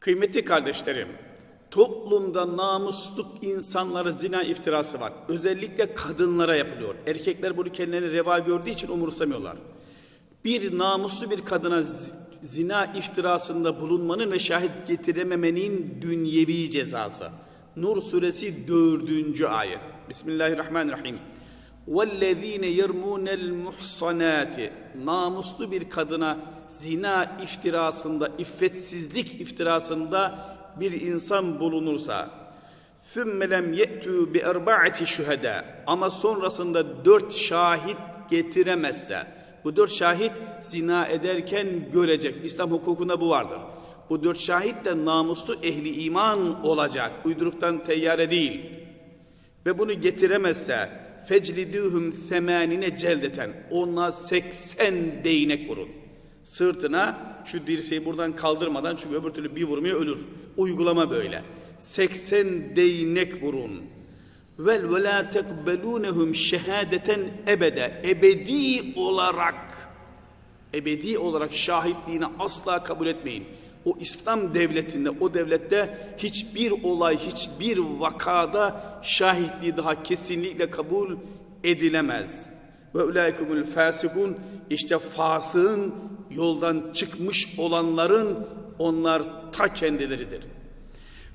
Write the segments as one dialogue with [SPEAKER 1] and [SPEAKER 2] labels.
[SPEAKER 1] Kıymetli kardeşlerim, toplumda namusluk insanlara zina iftirası var. Özellikle kadınlara yapılıyor. Erkekler bunu kendilerine reva gördüğü için umursamıyorlar. Bir namuslu bir kadına zi- zina iftirasında bulunmanın ve şahit getirememenin dünyevi cezası. Nur suresi 4. ayet. Bismillahirrahmanirrahim. وَالَّذ۪ينَ يَرْمُونَ الْمُحْصَنَاتِ Namuslu bir kadına zina iftirasında, iffetsizlik iftirasında bir insan bulunursa ثُمَّ لَمْ يَأْتُوا بِأَرْبَعَةِ شُهَدَى Ama sonrasında dört şahit getiremezse, bu dört şahit zina ederken görecek. İslam hukukunda bu vardır. Bu dört şahit de namuslu ehli iman olacak. Uyduruktan teyyare değil ve bunu getiremezse fecliduhum semanine celdeten ona 80 değnek vurun. Sırtına şu dirseği buradan kaldırmadan çünkü öbür türlü bir vurmaya ölür. Uygulama böyle. 80 değnek vurun. Vel ve la tekbelunhum şehadeten ebede. Ebedi olarak ebedi olarak şahitliğini asla kabul etmeyin. O İslam devletinde, o devlette hiçbir olay, hiçbir vakada şahitliği daha kesinlikle kabul edilemez. Ve ulaikumul fasikun işte fasığın yoldan çıkmış olanların onlar ta kendileridir.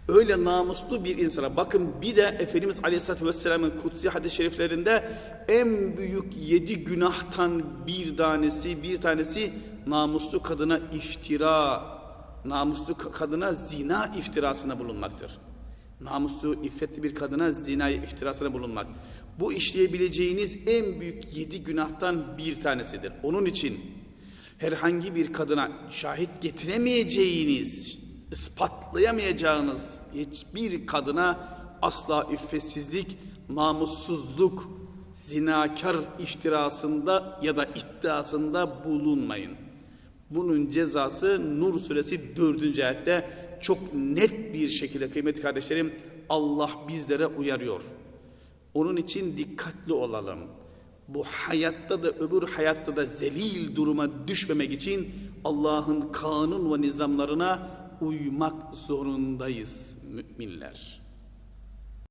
[SPEAKER 1] Öyle namuslu bir insana bakın bir de Efendimiz Aleyhisselatü Vesselam'ın kutsi hadis-i şeriflerinde en büyük yedi günahtan bir tanesi bir tanesi namuslu kadına iftira namuslu ka- kadına zina iftirasında bulunmaktır. Namuslu iffetli bir kadına zina iftirasına bulunmak. Bu işleyebileceğiniz en büyük yedi günahtan bir tanesidir. Onun için herhangi bir kadına şahit getiremeyeceğiniz, ispatlayamayacağınız hiçbir kadına asla üffetsizlik, namussuzluk, zinakar iftirasında ya da iddiasında bulunmayın. Bunun cezası Nur suresi 4. ayette çok net bir şekilde kıymetli kardeşlerim Allah bizlere uyarıyor. Onun için dikkatli olalım. Bu hayatta da öbür hayatta da zelil duruma düşmemek için Allah'ın kanun ve nizamlarına uymak zorundayız müminler.